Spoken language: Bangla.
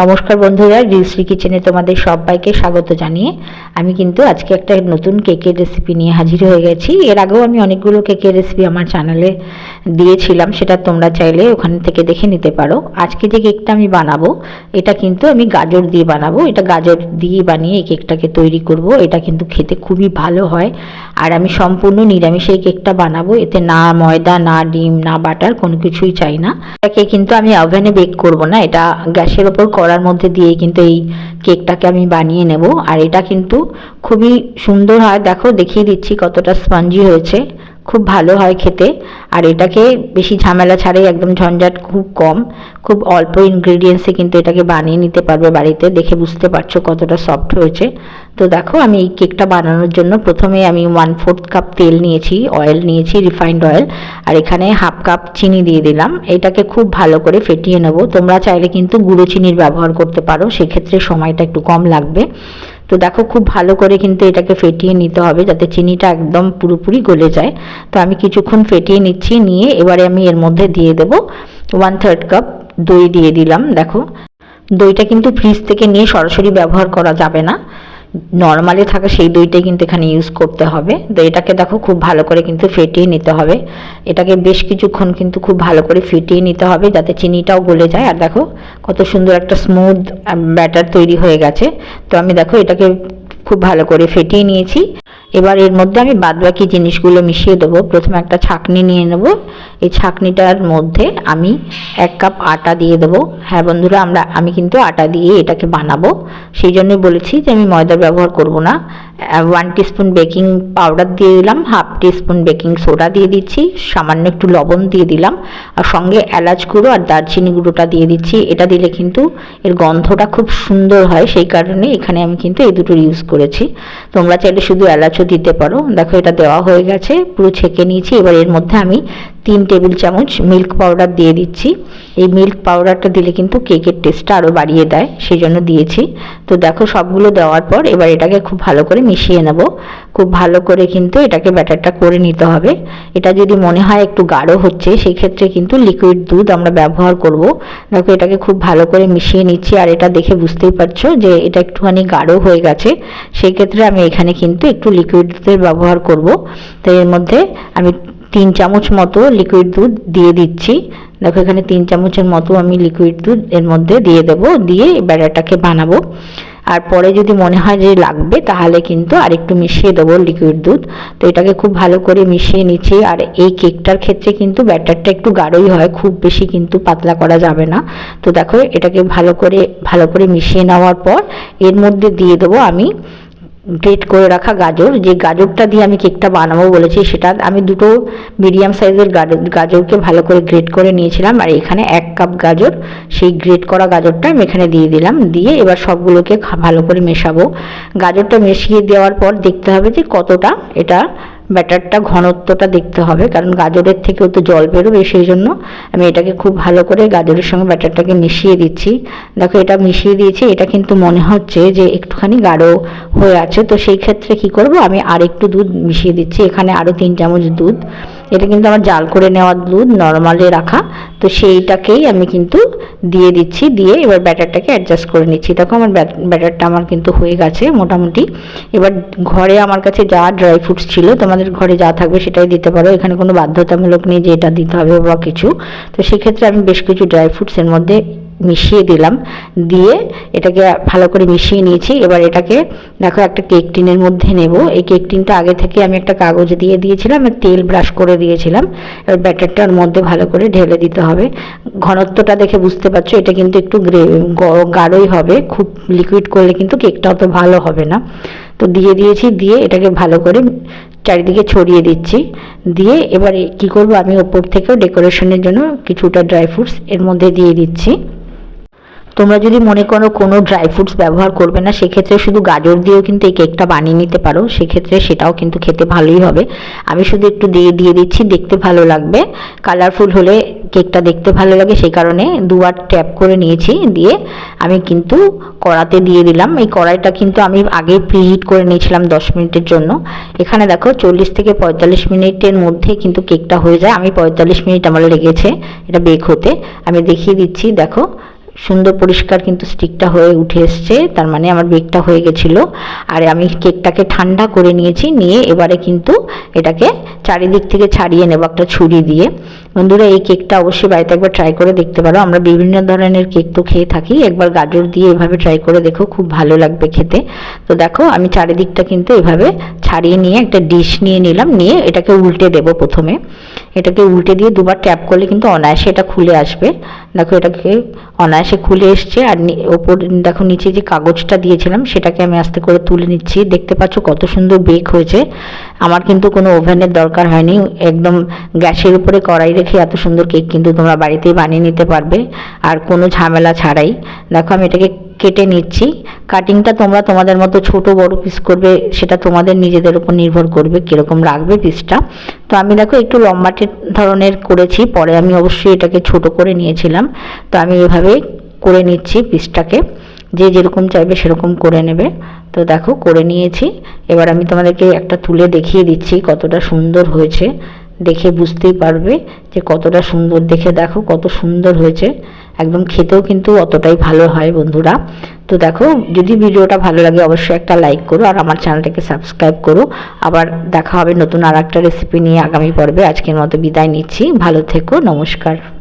নমস্কার বন্ধুরা রিলশ্রী কিচেনে তোমাদের সবাইকে স্বাগত জানিয়ে আমি কিন্তু আজকে একটা নতুন কেকের রেসিপি নিয়ে হাজির হয়ে গেছি। এর আগেও আমি অনেকগুলো কেকের রেসিপি আমার চ্যানেলে দিয়েছিলাম, সেটা তোমরা চাইলে ওখান থেকে দেখে নিতে পারো। আজকে যে কেকটা আমি বানাবো, এটা কিন্তু আমি গাজর দিয়ে বানাবো। এটা গাজর দিয়ে বানিয়ে এই কেকটাকে তৈরি করব। এটা কিন্তু খেতে খুবই ভালো হয়। আর আমি সম্পূর্ণ নিরামিষ এই কেকটা বানাবো। এতে না ময়দা, না ডিম, না বাটার কোনো কিছুই চাই না। এটাকে কিন্তু আমি ওভেনে বেক করব না। এটা গ্যাসের ওপর কড়ার মধ্যে দিয়ে কিন্তু এই কেকটাকে আমি বানিয়ে নেব। আর এটা কিন্তু খুবই সুন্দর হয়। দেখো, দেখিয়ে দিচ্ছি কতটা স্পঞ্জি হয়েছে। খুব ভালো হয় খেতে। আর এটাকে বেশি ঝামেলা ছাড়াই একদম ঝঞ্ঝাট, খুব কম, খুব অল্প ইনগ্রেডিয়েন্টসে কিন্তু এটাকে বানিয়ে নিতে পারবে বাড়িতে। দেখে বুঝতে পারছ কতটা সফট হয়েছে। তো দেখো, আমি এই কেকটা বানানোর জন্য প্রথমে আমি ওয়ান ফোর্থ কাপ তেল নিয়েছি অয়েল নিয়েছি রিফাইন্ড অয়েল আর এখানে হাফ কাপ চিনি দিয়ে দিলাম। এটাকে খুব ভালো করে ফেটিয়ে নেব। তোমরা চাইলে কিন্তু গুঁড়ো চিনির ব্যবহার করতে পারো, সেক্ষেত্রে সময়টা একটু কম লাগবে। তো দেখো, খুব ভালো করে কিন্তু এটাকে ফেটিয়ে নিতে হবে, যাতে চিনিটা একদম পুরোপুরি গলে যায়। তো আমি কিছুক্ষণ ফেটিয়ে নিচ্ছি, নিয়ে এবারে আমি এর মধ্যে দিয়ে দেব ওয়ান থার্ড কাপ দই দিয়ে দিলাম, দেখো। দইটা কিন্তু ফ্রিজ থেকে নিয়ে সরাসরি ব্যবহার করা যাবে না। নর্মালি থাকা সেই দইটাই কিন্তু এখানে ইউজ করতে হবে। তো এটাকে দেখো খুব ভালো করে কিন্তু ফেটিয়ে নিতে হবে। এটাকে বেশ কিছুক্ষণ কিন্তু খুব ভালো করে ফেটিয়ে নিতে হবে যাতে চিনিটাও গলে যায়। আর দেখো কত সুন্দর একটা স্মুথ ব্যাটার তৈরি হয়ে গেছে। তো আমি দেখো এটাকে খুব ভালো করে ফেটিয়ে নিয়েছি। এবার এর মধ্যে আমি বাদবাকি জিনিসগুলো মিশিয়ে দেবো। প্রথমে একটা ছাকনি নিয়ে নেব। এই ছাকনিটার মধ্যে আমি এক কাপ আটা দিয়ে দেবো। হ্যাঁ বন্ধুরা, আমরা, আমি কিন্তু আটা দিয়ে এটাকে বানাবো। সেই জন্যই বলেছি যে আমি ময়দার ব্যবহার করব না। ওয়ান টিস্পুন বেকিং পাউডার দিয়ে দিলাম হাফ টিস্পুন বেকিং সোডা দিয়ে দিচ্ছি, সামান্য একটু লবণ দিয়ে দিলাম, আর সঙ্গে এলাচ গুঁড়ো আর দারচিনি গুঁড়োটা দিয়ে দিচ্ছি। এটা দিলে কিন্তু এর গন্ধটা খুব সুন্দর হয়, সেই কারণে এখানে আমি কিন্তু এই দুটোর ইউজ করেছি। তোমরা চাইলে শুধু এলাচও দিতে পারো। দেখো এটা দেওয়া হয়ে গেছে, পুরো ছেঁকে নিয়েছি। এবার এর মধ্যে আমি তিন টেবিল চামচ মিল্ক পাউডার দিয়ে দিচ্ছি। এই মিল্ক পাউডারটা দিলে কিন্তু কেকের টেস্টটা আরও বাড়িয়ে দেয়, সেই জন্য দিয়েছি। তো দেখো, সবগুলো দেওয়ার পর এবার এটাকে খুব ভালো করে মিশিয়ে নেব। খুব ভালো করে কিন্তু এটাকে ব্যাটারটা করে নিতে হবে। এটা যদি মনে হয় একটু গাঢ় হচ্ছে সেই ক্ষেত্রে কিন্তু লিকুইড দুধ আমরা ব্যবহার করব। দেখো, এটাকে খুব ভালো করে মিশিয়ে নিচ্ছি, আর এটা দেখে বুঝতেই পারছ যে এটা একটুখানি গাঢ় হয়ে গেছে। সেই ক্ষেত্রে আমি এখানে কিন্তু একটু লিকুইড দুধের ব্যবহার করব। তো এর মধ্যে আমি তিন চামচ মতো লিকুইড দুধ দিয়ে দিচ্ছি। দেখো, এখানে তিন চামচের মতো আমি লিকুইড দুধ এর মধ্যে দিয়ে দেব, দিয়ে ব্যাটারটাকে বানাবো। আর পরে যদি মনে হয় যে লাগবে, তাহলে কিন্তু আরেকটু মিশিয়ে দেবো লিকুইড দুধ। তো এটাকে খুব ভালো করে মিশিয়ে নিচ্ছি। আর এই কেকটার ক্ষেত্রে কিন্তু ব্যাটারটা একটু গাঢ়ই হয়, খুব বেশি কিন্তু পাতলা করা যাবে না। তো দেখো, এটাকে ভালো করে ভালো করে মিশিয়ে নেওয়ার পর এর মধ্যে দিয়ে দেবো আমি গ্রেট করে রাখা গাজর। যে গাজরটা দিয়ে আমি কেকটা বানাবো বলেছি, সেটা আমি দুটো মিডিয়াম সাইজের গাজরকে ভালো করে গ্রেট করে নিয়েছিলাম। আর এখানে এক কাপ গাজর, সেই গ্রেট করা গাজরটা আমি এখানে দিয়ে দিলাম। দিয়ে এবার সবগুলোকে ভালো করে মেশাবো। গাজরটা মিশিয়ে দেওয়ার পর দেখতে হবে যে কতটা এটা ব্যাটারটা ঘনত্বটা দেখতে হবে, কারণ গাজরের থেকেও তো জল বেরোবে, সেই জন্য আমি এটাকে খুব ভালো করে গাজরের সঙ্গে ব্যাটারটাকে মিশিয়ে দিচ্ছি। দেখো এটা মিশিয়ে দিয়েছি, এটা কিন্তু মনে হচ্ছে যে একটুখানি গাঢ় হয়ে আছে, তো সেই ক্ষেত্রে কি করব, আমি আর একটু দুধ মিশিয়ে দিচ্ছি, এখানে আরও তিন চামচ দুধ। এটা কিন্তু আমার জাল করে নেওয়ার দুধ, নর্মালে রাখা। তো সেইটাকেই আমি কিন্তু দিয়ে দিচ্ছি, দিয়ে এবার ব্যাটারটাকে অ্যাডজাস্ট করে নিচ্ছি। দেখো আমার ব্যাটারটা আমার কিন্তু হয়ে গেছে মোটামুটি। এবার ঘরে আমার কাছে যা ড্রাই ফ্রুটস ছিল, তোমাদের ঘরে যা থাকবে সেটাই দিতে পারো। এখানে কোনো বাধ্যতামূলক নেই যে এটা দিতে হবে বা কিছু। তো সেক্ষেত্রে আমি বেশ কিছু ড্রাই ফ্রুটসের মধ্যে মিশিয়ে দিলাম। দিয়ে এটাকে ভালো করে মিশিয়ে নিয়েছি। এবার এটাকে দেখো একটা কেক টিনের মধ্যে নেব। এই কেক টিনটা আগে থেকে আমি একটা কাগজ দিয়ে দিয়েছিলাম আর তেল ব্রাশ করে দিয়েছিলাম। এবার ব্যাটারটার মধ্যে ভালো করে ঢেলে দিতে হবে। ঘনত্বটা দেখে বুঝতে পারছ, এটা কিন্তু একটু গ্রে গাঢ়ই হবে। খুব লিকুইড করলে কিন্তু কেকটা অত ভালো হবে না। তো দিয়ে দিয়েছি, দিয়ে এটাকে ভালো করে চারিদিকে ছড়িয়ে দিচ্ছি। দিয়ে এবারে কি করব, আমি ওপর থেকেও ডেকোরেশনের জন্য কিছুটা ড্রাই ফ্রুটস এর মধ্যে দিয়ে দিচ্ছি। তোমরা যদি মনে করো কোনো ড্রাই ফ্রুটস ব্যবহার করবে না, সেক্ষেত্রে শুধু গাজর দিয়েও কিন্তু এই কেকটা বানিয়ে নিতে পারো। সেক্ষেত্রে সেটাও কিন্তু খেতে ভালোই হবে। আমি শুধু একটু দিয়ে দিয়ে দিচ্ছি, দেখতে ভালো লাগবে। কালারফুল হলে কেকটা দেখতে ভালো লাগে, সেই কারণে দুবার ট্যাপ করে নিয়েছি, দিয়ে আমি কিন্তু কড়াতে দিয়ে দিলাম। এই কড়াইটা কিন্তু আমি আগে প্রিহিট করে নিয়েছিলাম দশ মিনিটের জন্য। এখানে দেখো চল্লিশ থেকে পঁয়তাল্লিশ মিনিটের মধ্যে কিন্তু কেকটা হয়ে যায়। আমি পঁয়তাল্লিশ মিনিট আমার লেগেছে এটা বেক হতে। আমি দেখিয়ে দিচ্ছি, দেখো সুন্দর পরিষ্কার কিন্তু স্টিকটা হয়ে উঠে এসছে। তার মানে আমার বেকটা হয়ে গেছিল। আর আমি কেকটাকে ঠান্ডা করে নিয়েছি। নিয়ে এবারে কিন্তু এটাকে চারিদিক থেকে ছাড়িয়ে নেব একটা ছুরি দিয়ে। বন্ধুরা, এই কেকটা অবশ্যই বাড়িতে একবার ট্রাই করে দেখতে পারো। আমরা বিভিন্ন ধরনের কেক তো খেয়ে থাকি। একবার গাজর দিয়ে এভাবে ট্রাই করে দেখো, খুব ভালো লাগবে খেতে। তো দেখো, আমি চারিদিকটা কিন্তু এভাবে ছাড়িয়ে নিয়ে একটা ডিশ নিয়ে নিলাম। নিয়ে এটাকে উল্টে দেবো প্রথমে। এটাকে উল্টে দিয়ে দুবার ট্যাপ করলে কিন্তু অনায়াসে এটা খুলে আসবে। দেখো, এটাকে অনায়াসে খুলে এসছে আর ওপর দেখো নিচে যে কাগজটা দিয়েছিলাম, সেটাকে আমি আস্তে করে তুলে নিচ্ছি। দেখতে পাচ্ছ কত সুন্দর বেক হয়েছে। আমার কিন্তু কোনো ওভেনের দরকার হয়নি। একদম গ্যাসের উপরে কড়াই রেখে এত সুন্দর কেক কিন্তু তোমরা বাড়িতেই বানিয়ে নিতে পারবে। আর কোনো ঝামেলা ছাড়াই। দেখো আমি এটাকে কেটে নিচ্ছি। কাটিংটা তোমরা তোমাদের মতো ছোট বড় পিস করবে, সেটা তোমাদের নিজেদের উপর নির্ভর করবে কীরকম রাখবে পিসটা তো আমি দেখো একটু লম্বাটে ধরনের করেছি, পরে আমি অবশ্যই এটাকে ছোট করে নিয়েছিলাম। তো আমি এভাবে করে নিচ্ছি পিসটাকে যে যেরকম চাইবে সেরকম করে নেবে। তো দেখো করে নিয়েছি। এবার আমি তোমাদেরকে একটা তুলে দেখিয়ে দিচ্ছি কতটা সুন্দর হয়েছে। দেখে বুঝতেই পারবে যে কতটা সুন্দর। দেখে দেখো কত সুন্দর হয়েছে। একদম খেতেও কিন্তু অতটাই ভালো হয় বন্ধুরা। তো দেখো, যদি ভিডিওটা ভালো লাগে অবশ্যই একটা লাইক করো আর আমার চ্যানেলটাকে সাবস্ক্রাইব করো। আবার দেখা হবে নতুন আর একটা রেসিপি নিয়ে আগামী পর্বে। আজকের মতো বিদায় নিচ্ছি। ভালো থেকো, নমস্কার।